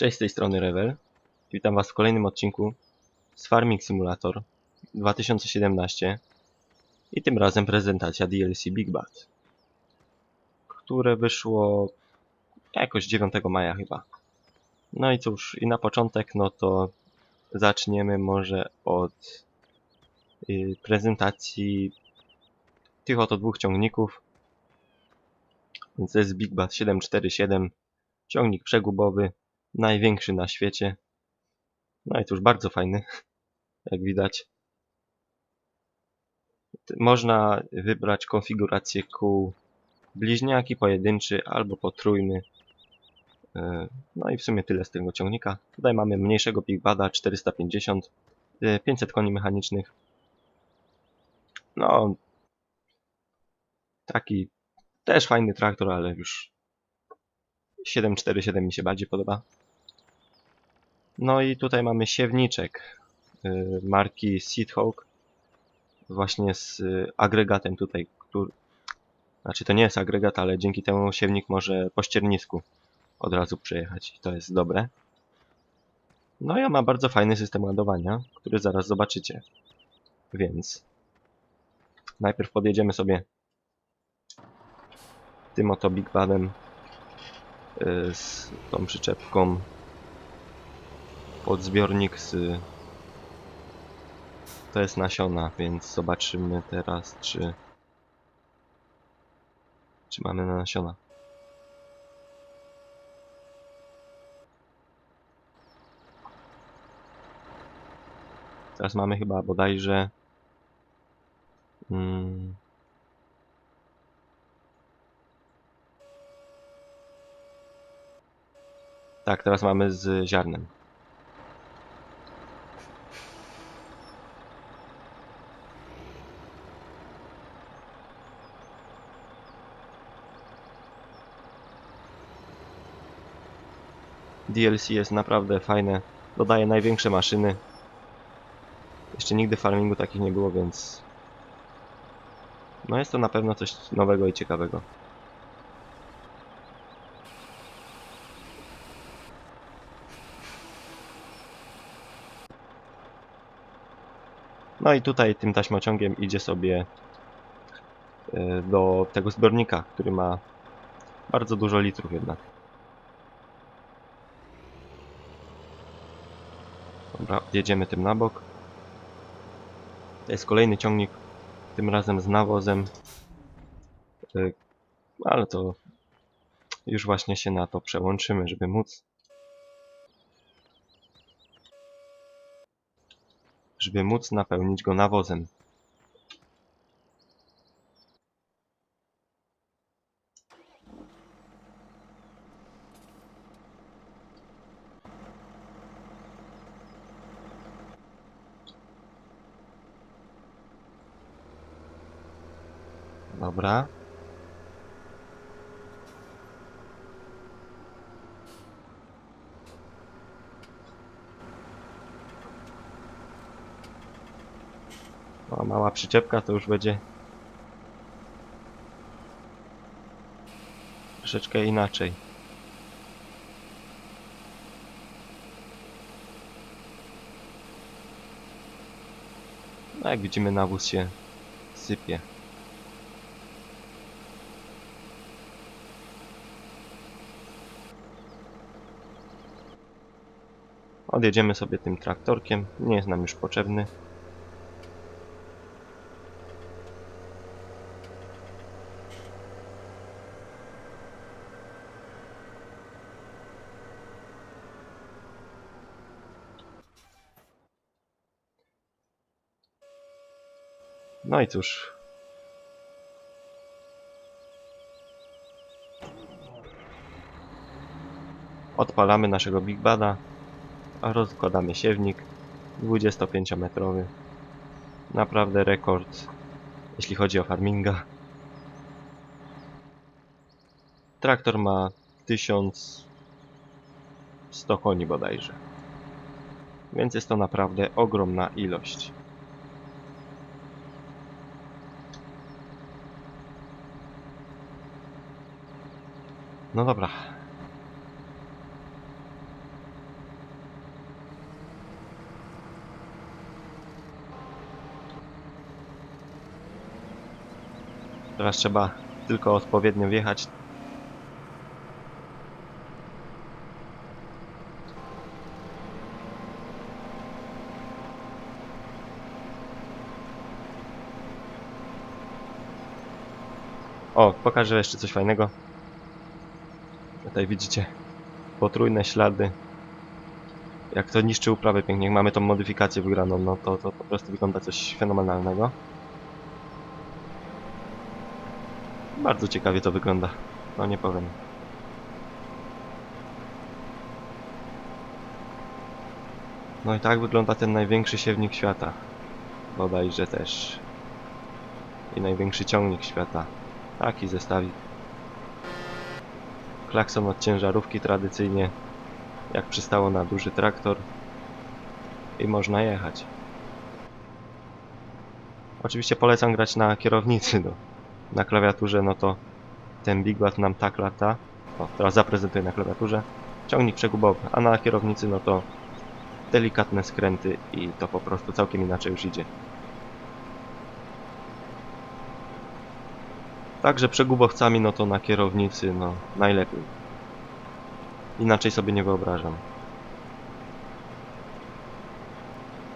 Cześć z tej strony Revel. Witam Was w kolejnym odcinku z Farming Simulator 2017 i tym razem prezentacja DLC Big Bad, które wyszło jakoś 9 maja chyba. No i cóż, i na początek no to zaczniemy może od y, prezentacji tych oto dwóch ciągników. Więc to jest Big Bad 747, ciągnik przegubowy, największy na świecie. No i cóż, bardzo fajny, jak widać. Można wybrać konfigurację kół bliźniaki, pojedynczy albo potrójny. Yy, No i w sumie tyle z tego ciągnika. Tutaj mamy mniejszego Big Bada 450, yy, 500 koni mechanicznych. No, taki też fajny traktor, ale już 747 mi się bardziej podoba. No i tutaj mamy siewniczek y, marki Seedhawk. Właśnie z y, agregatem tutaj, który... Znaczy to nie jest agregat, ale dzięki temu siewnik może po ściernisku od razu przejechać. I to jest dobre. No i on ma bardzo fajny system ładowania, który zaraz zobaczycie. Więc najpierw podjedziemy sobie tym oto Big Badem y, z tą przyczepką pod zbiornik z to jest nasiona, więc zobaczymy teraz czy czy mamy na nasiona. Teraz mamy chyba bodajże mm, Tak, teraz mamy z ziarnem. DLC jest naprawdę fajne. Dodaje największe maszyny. Jeszcze nigdy farmingu takich nie było, więc... No jest to na pewno coś nowego i ciekawego. No i tutaj tym taśmociągiem idzie sobie e, do tego zbiornika, który ma bardzo dużo litrów jednak. Dobra, jedziemy tym na bok. To jest kolejny ciągnik, tym razem z nawozem. E, Ale to już właśnie się na to przełączymy, żeby móc żeby móc napełnić go nawozem. Dobra. O, mała przyczepka to już będzie troszeczkę inaczej. No jak widzimy nawóz się sypie. Odjedziemy sobie tym traktorkiem, nie jest nam już potrzebny. No i cóż. Odpalamy naszego Big Bada, rozkładamy siewnik 25-metrowy. Naprawdę rekord, jeśli chodzi o farminga. Traktor ma 1100 koni bodajże. Więc jest to naprawdę ogromna ilość. No dobra. Teraz trzeba tylko odpowiednio wjechać. O, pokażę jeszcze coś fajnego. Tutaj widzicie potrójne ślady. Jak to niszczy uprawę pięknie. Jak mamy tą modyfikację wygraną, no to, to po prostu wygląda coś fenomenalnego. Bardzo ciekawie to wygląda. No nie powiem. No i tak wygląda ten największy siewnik świata. Bodajże też. I największy ciągnik świata. Taki zestawik. Klakson od ciężarówki tradycyjnie. Jak przystało na duży traktor. I można jechać. Oczywiście polecam grać na kierownicy, no na klawiaturze, no to ten Big Bat nam tak lata. O, teraz zaprezentuję na klawiaturze. Ciągnik przegubowy, a na kierownicy, no to delikatne skręty i to po prostu całkiem inaczej już idzie. Także przegubowcami, no to na kierownicy, no najlepiej. Inaczej sobie nie wyobrażam.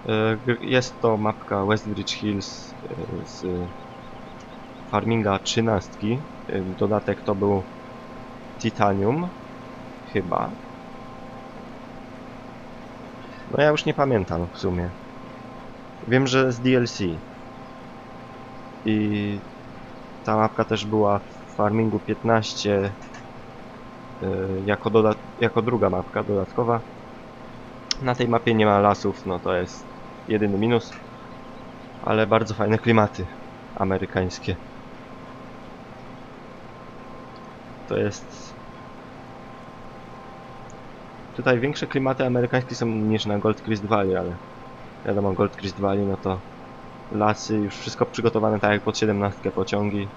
E, Jest to mapka Westbridge Hills e, z Farminga 13. Ym, Dodatek to był Titanium. Chyba. No ja już nie pamiętam w sumie. Wiem, że z DLC. I ta mapka też była w Farmingu 15 y, jako, jako druga mapka dodatkowa. Na tej mapie nie ma lasów, no to jest jedyny minus. Ale bardzo fajne klimaty amerykańskie. To jest... Tutaj większe klimaty amerykańskie są niż na Gold Crest Valley, ale wiadomo, Gold Crest Valley, no to lasy, już wszystko przygotowane tak jak pod 17 pociągi.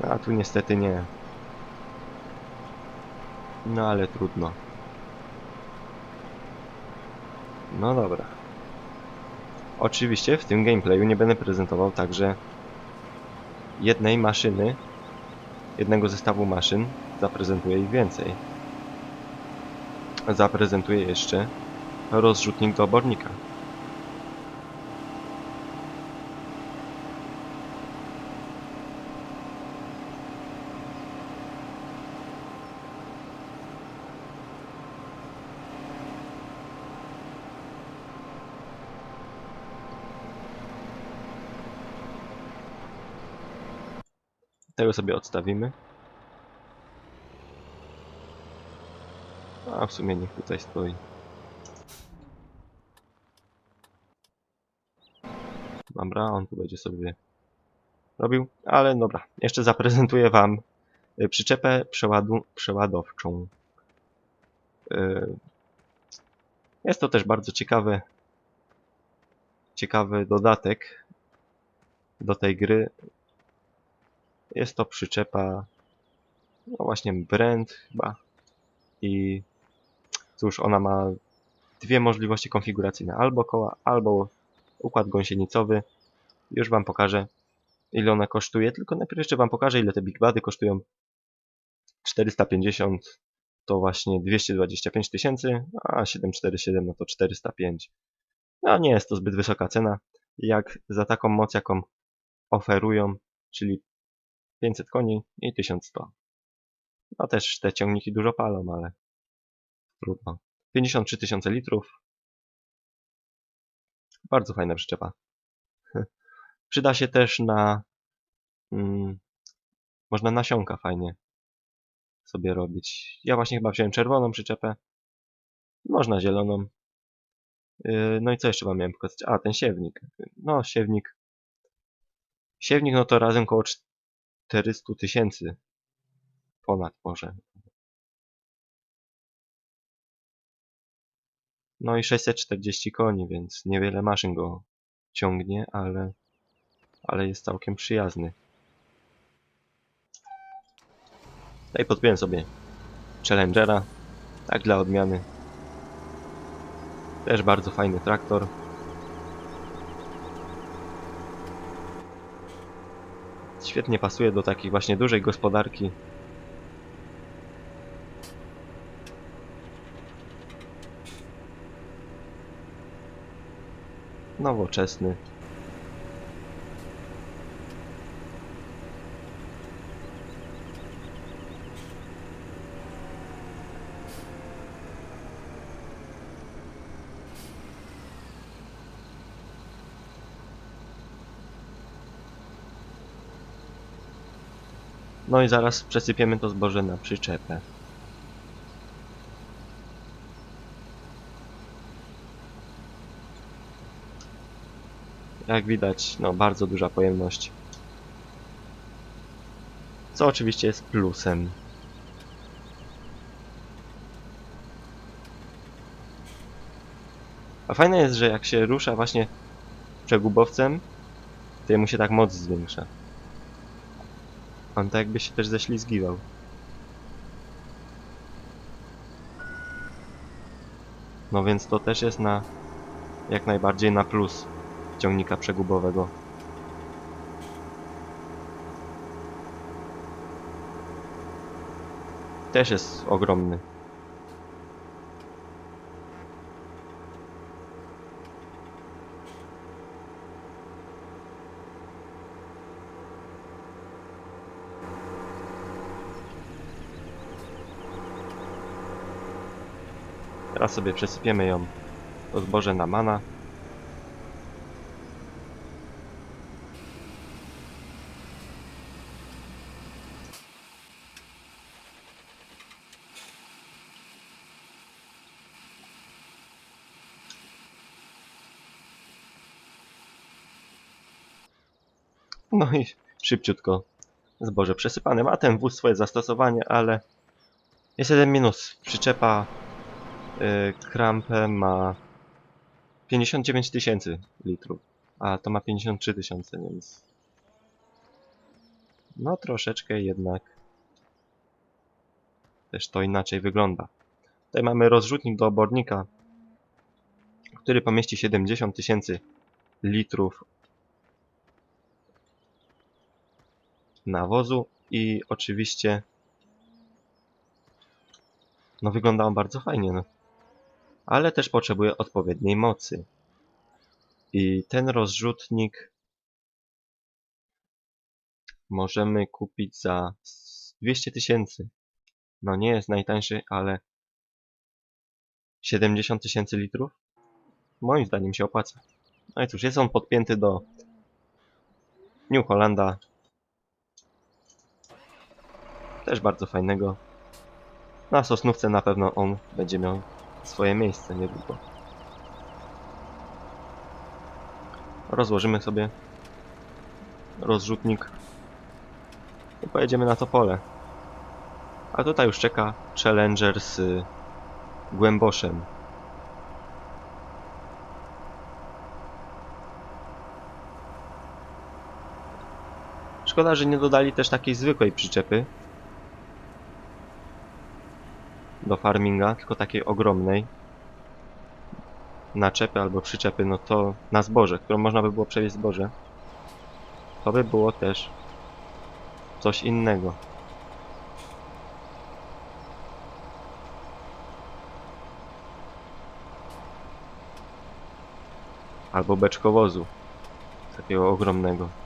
No, a tu niestety nie. No ale trudno. No dobra. Oczywiście w tym gameplayu nie będę prezentował także jednej maszyny, jednego zestawu maszyn, zaprezentuję ich więcej. Zaprezentuję jeszcze rozrzutnik do obornika. Tego sobie odstawimy. A w sumie niech tutaj stoi. Dobra, on tu będzie sobie robił, ale dobra. Jeszcze zaprezentuję Wam y, przyczepę przeładu, przeładowczą. Y, Jest to też bardzo ciekawy, ciekawy dodatek do tej gry. Jest to przyczepa, no właśnie Brand chyba. I cóż, ona ma dwie możliwości konfiguracyjne. Albo koła, albo układ gąsienicowy. Już Wam pokażę, ile ona kosztuje. Tylko najpierw jeszcze Wam pokażę, ile te Big Bady kosztują. 450 to właśnie 225 tysięcy, a 747 no to 405. No nie jest to zbyt wysoka cena, jak za taką moc, jaką oferują, czyli 500 koni i 1100. No też te ciągniki dużo palą, ale trudno. 53 tysiące litrów. Bardzo fajna przyczepa. Przyda się też na... Mm, można nasionka fajnie sobie robić. Ja właśnie chyba wziąłem czerwoną przyczepę. Można zieloną. Yy, no i co jeszcze wam miałem pokazać? A, ten siewnik. No, siewnik. Siewnik, no to razem koło 400 tysięcy. Ponad może. No i 640 koni, więc niewiele maszyn go ciągnie, ale, ale jest całkiem przyjazny. Tutaj podpiąłem sobie Challengera, tak dla odmiany. Też bardzo fajny traktor. Świetnie pasuje do takiej właśnie dużej gospodarki. Nowoczesny. No i zaraz przesypiemy to zboże na przyczepę. Jak widać, no bardzo duża pojemność. Co oczywiście jest plusem. A fajne jest, że jak się rusza właśnie przegubowcem, to mu się tak moc zwiększa. On tak jakby się też ześlizgiwał. No więc to też jest na jak najbardziej na plus ciągnika przegubowego. Też jest ogromny. Sobie przesypiemy ją to zboże na mana. No i szybciutko zboże przesypane. Ma ten wóz swoje zastosowanie, ale jest jeden minus. Przyczepa krampę ma 59 tysięcy litrów, a to ma 53 tysiące, więc no troszeczkę jednak też to inaczej wygląda. Tutaj mamy rozrzutnik do obornika, który pomieści 70 tysięcy litrów nawozu i oczywiście no wygląda on bardzo fajnie, no. Ale też potrzebuje odpowiedniej mocy. I ten rozrzutnik możemy kupić za 200 tysięcy. No nie jest najtańszy, ale 70 tysięcy litrów? Moim zdaniem się opłaca. No i cóż, jest on podpięty do New Hollanda. Też bardzo fajnego. Na Sosnówce na pewno on będzie miał swoje miejsce niedługo. Rozłożymy sobie rozrzutnik i pojedziemy na to pole. A tutaj już czeka Challenger z głęboszem. Szkoda, że nie dodali też takiej zwykłej przyczepy do farminga, tylko takiej ogromnej naczepy albo przyczepy, no to na zboże, którą można by było przewieźć zboże. To by było też coś innego. Albo beczkowozu. Takiego ogromnego.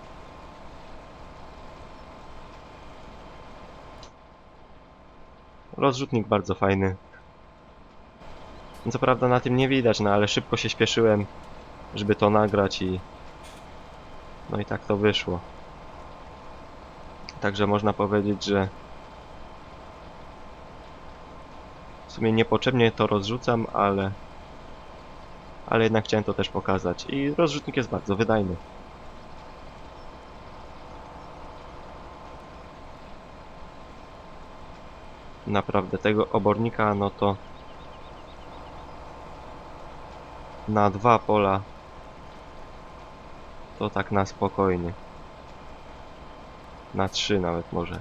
Rozrzutnik bardzo fajny. Co prawda na tym nie widać, no ale szybko się śpieszyłem, żeby to nagrać i... No i tak to wyszło. Także można powiedzieć, że... W sumie niepotrzebnie to rozrzucam, ale... Ale jednak chciałem to też pokazać. I rozrzutnik jest bardzo wydajny. Naprawdę, tego obornika, no to... Na dwa pola to tak na spokojnie. Na trzy nawet może.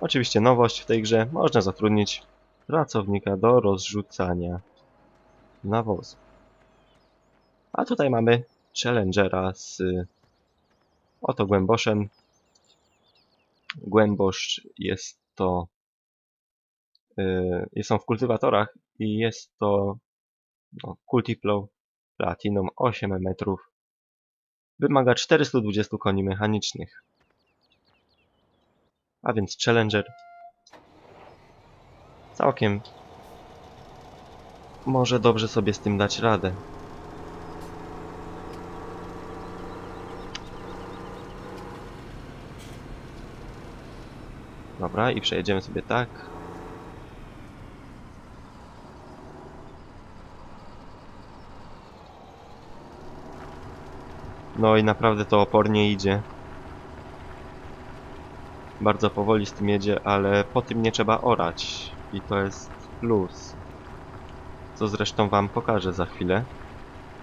Oczywiście nowość w tej grze. Można zatrudnić pracownika do rozrzucania nawozu. A tutaj mamy Challengera z oto głęboszem. Głębosz jest to yy, są w kultywatorach i jest to no, Cultiplo Platinum 8 metrów. Wymaga 420 koni mechanicznych. A więc Challenger całkiem może dobrze sobie z tym dać radę. Dobra, i przejedziemy sobie tak. No i naprawdę to opornie idzie. Bardzo powoli z tym jedzie, ale po tym nie trzeba orać. I to jest plus. Co zresztą wam pokażę za chwilę.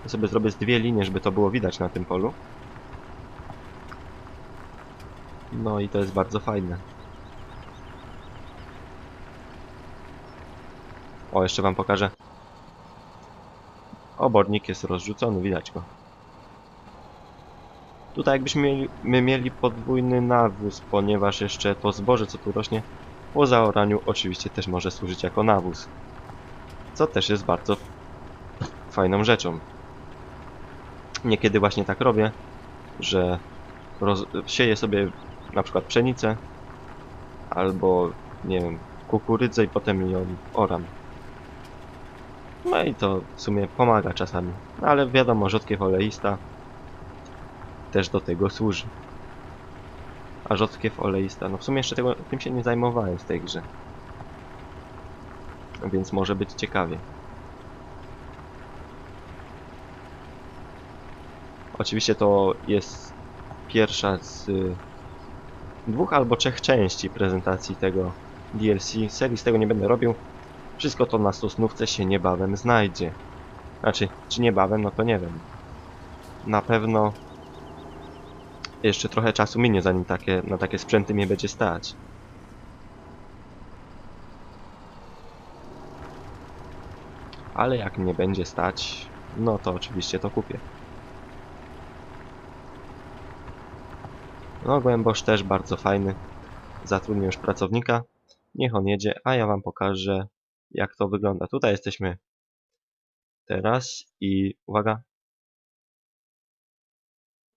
Ja sobie zrobię z dwie linie, żeby to było widać na tym polu. No i to jest bardzo fajne. O, jeszcze wam pokażę. Obornik jest rozrzucony, widać go. Tutaj jakbyśmy mieli, my mieli podwójny nawóz, ponieważ jeszcze to zboże, co tu rośnie, po zaoraniu oczywiście też może służyć jako nawóz. Co też jest bardzo fajną rzeczą. Niekiedy właśnie tak robię, że roz, sieję sobie na przykład pszenicę albo, nie wiem, kukurydzę i potem ją oram. No i to w sumie pomaga czasami. Ale wiadomo, rzodkiew oleista też do tego służy. A rzodkiew oleista, no w sumie jeszcze tego, tym się nie zajmowałem w tej grze. Więc może być ciekawie. Oczywiście to jest pierwsza z y, dwóch albo trzech części prezentacji tego DLC. Serii z tego nie będę robił. Wszystko to na stosnówce się niebawem znajdzie. Znaczy, czy niebawem, no to nie wiem. Na pewno jeszcze trochę czasu minie, zanim takie, na takie sprzęty mnie będzie stać. Ale jak mnie będzie stać, no to oczywiście to kupię. No, głębosz też bardzo fajny. Zatrudnię już pracownika. Niech on jedzie, a ja wam pokażę, jak to wygląda. Tutaj jesteśmy teraz i uwaga,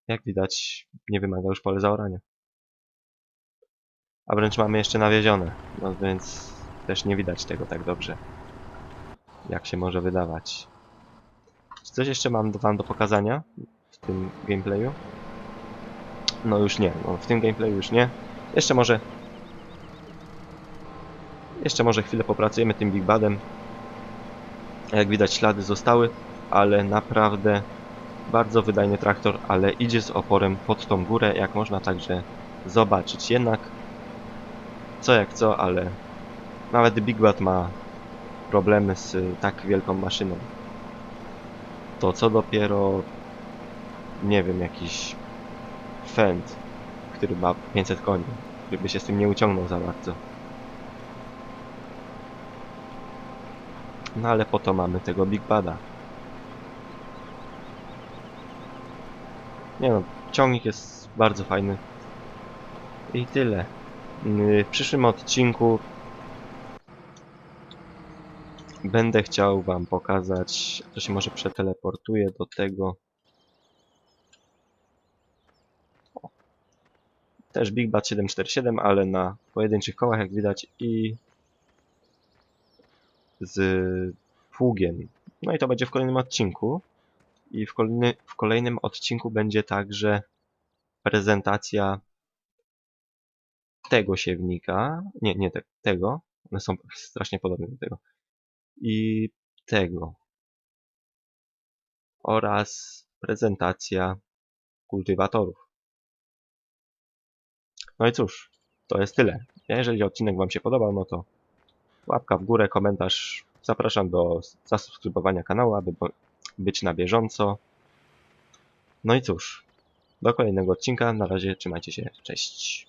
jak widać, nie wymaga już pole zaorania. A wręcz mamy jeszcze nawiezione, no więc też nie widać tego tak dobrze, jak się może wydawać. Czy coś jeszcze mam wam do pokazania w tym gameplayu? No już nie, no w tym gameplayu już nie. Jeszcze może... Jeszcze może chwilę popracujemy tym Big Badem. Jak widać ślady zostały, ale naprawdę bardzo wydajny traktor, ale idzie z oporem pod tą górę, jak można także zobaczyć. Jednak, co jak co, ale nawet Big Bad ma problemy z tak wielką maszyną. To co dopiero, nie wiem, jakiś Fend, który ma 500 koni, żeby się z tym nie uciągnął za bardzo. No ale po to mamy tego Big Bada. Nie no, ciągnik jest bardzo fajny. I tyle. Yy, W przyszłym odcinku będę chciał wam pokazać, to się może przeteleportuje do tego. Też Big Bat 747, ale na pojedynczych kołach jak widać i z pługiem. No i to będzie w kolejnym odcinku. I w, kolejny, w kolejnym odcinku będzie także prezentacja tego siewnika. Nie, nie te, tego. One są strasznie podobne do tego. I tego. Oraz prezentacja kultywatorów. No i cóż, to jest tyle. Jeżeli odcinek Wam się podobał, no to łapka w górę, komentarz. Zapraszam do zasubskrybowania kanału, aby być na bieżąco. No i cóż, do kolejnego odcinka. Na razie trzymajcie się. Cześć.